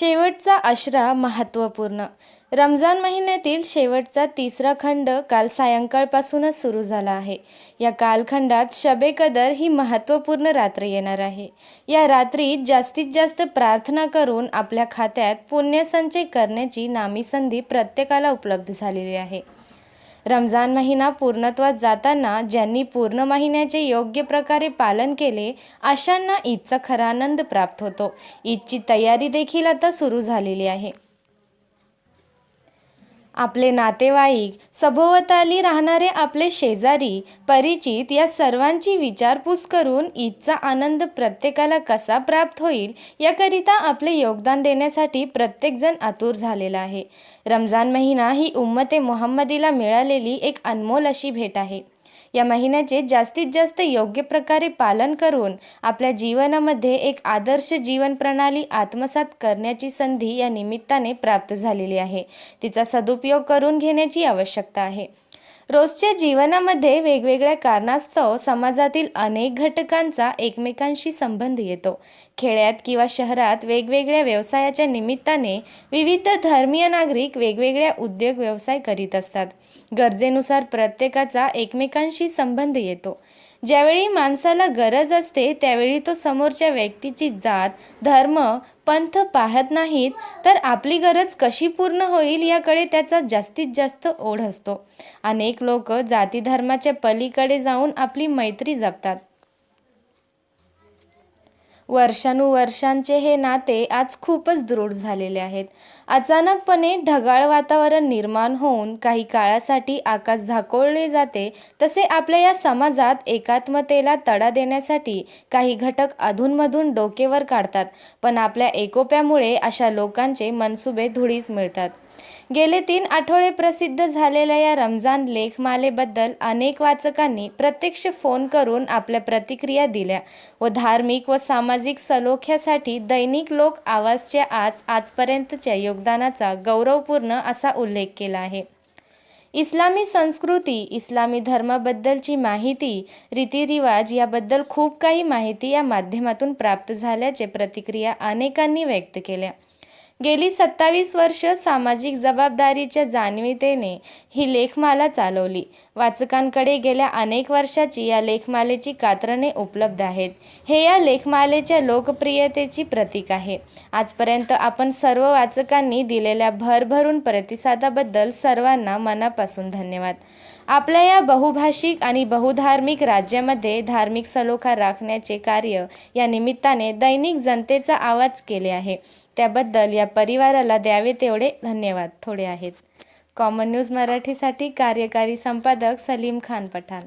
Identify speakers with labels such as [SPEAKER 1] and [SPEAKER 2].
[SPEAKER 1] शेवटचा अशरा महत्त्वपूर्ण. रमजान महिन्यातील शेवटचा तिसरा खंड काल सायंकाळपासूनच सुरू झाला आहे. या कालखंडात शबे कदर ही महत्त्वपूर्ण रात्र येणार आहे. या रात्री जास्तीत जास्त प्रार्थना करून आपल्या खात्यात पुण्यसंचय करण्याची नामी संधी प्रत्येकाला उपलब्ध झालेली आहे. रमजान महिना पूर्णत्वात जाताना ज्यांनी पूर्ण महिन्याचे योग्य प्रकारे पालन केले अशांना ईदचा खरा आनंद प्राप्त होतो. ईदची तयारी देखील आता सुरू झालेली आहे. आपले नातेवाईक सभोवताली राहणारे आपले शेजारी परिचित या सर्वांची विचारपूस करून ईदचा आनंद प्रत्येकाला कसा प्राप्त होईल याकरिता आपले योगदान देण्यासाठी प्रत्येकजण आतुर झालेला आहे. रमजान महिना ही उम्मते मोहम्मदीला मिळालेली एक अनमोल अशी भेट आहे. या महिन्याचे जास्तीत जास्त योग्य प्रकारे पालन करून आपल्या जीवनामध्ये एक आदर्श जीवन प्रणाली आत्मसात करण्याची संधी या निमित्ताने प्राप्त झालेली आहे. तिचा सदुपयोग करून घेण्याची आवश्यकता आहे. रोजच्या जीवनामध्ये वेगवेगळ्या कारणास्तव समाजातील अनेक घटकांचा एकमेकांशी संबंध येतो. खेड्यात किंवा शहरात वेगवेगळ्या व्यवसायाच्या निमित्ताने विविध धर्मीय नागरिक वेगवेगळ्या उद्योग व्यवसाय करीत असतात. गरजेनुसार प्रत्येकाचा एकमेकांशी संबंध येतो. ज्यावेळी माणसाला गरज असते त्यावेळी तो समोरच्या व्यक्तीची जात धर्म पंथ पाहत नाहीत तर आपली गरज कशी पूर्ण होईल याकडे त्याचा जास्तीत जास्त ओढ असतो. अनेक लोक जाती धर्माच्या पलीकडे जाऊन आपली मैत्री जपतात. वर्षानुवर्षांचे हे नाते आज खूपच दृढ झालेले आहेत. अचानकपणे ढगाळ वातावरण निर्माण होऊन काही काळासाठी आकाश झाकोळले जाते. तसे आपल्या या समाजात एकात्मतेला तडा देण्यासाठी काही घटक अधूनमधून डोकेवर काढतात. पण आपल्या एकोप्यामुळे अशा लोकांचे मनसुबे धुळीस मिळतात. गेले तीन आठवडे प्रसिद्ध झालेल्या या रमजान लेखमालेबद्दल अनेक वाचकांनी प्रत्यक्ष फोन करून आपल्या प्रतिक्रिया दिल्या व धार्मिक व सामाजिक सलोख्यासाठी दैनिक लोक आवाजच्या आज आजपर्यंतच्या योगदानाचा गौरवपूर्ण असा उल्लेख केला आहे. इस्लामी संस्कृती इस्लामी धर्माबद्दलची माहिती रीतिरिवाज याबद्दल खूप काही माहिती या माध्यमातून प्राप्त झाल्याचे प्रतिक्रिया अनेकांनी व्यक्त केल्या. गेली सत्तावीस वर्ष सामाजिक जबाबदारीच्या जाणीवेने ही लेखमाला चालवली. वाचकांकडे गेल्या अनेक वर्षाची या लेखमालेची कात्रणे उपलब्ध आहेत. हे या लेखमालेच्या लोकप्रियतेची प्रतीक आहे. आजपर्यंत आपण सर्व वाचकांनी दिलेल्या भरभरून प्रतिसादाबद्दल सर्वांना मनापासून धन्यवाद. आपल्या या बहुभाषिक आणि बहुधार्मिक राज्यामध्ये धार्मिक सलोखा राखण्याचे कार्य या निमित्ताने दैनिक जनतेचा आवाज केले आहे. त्याबद्दल या परिवाराला द्यावे तेवढे धन्यवाद थोडे आहेत. कॉमन न्यूज मराठीसाठी कार्यकारी संपादक सलीम खान पठाण.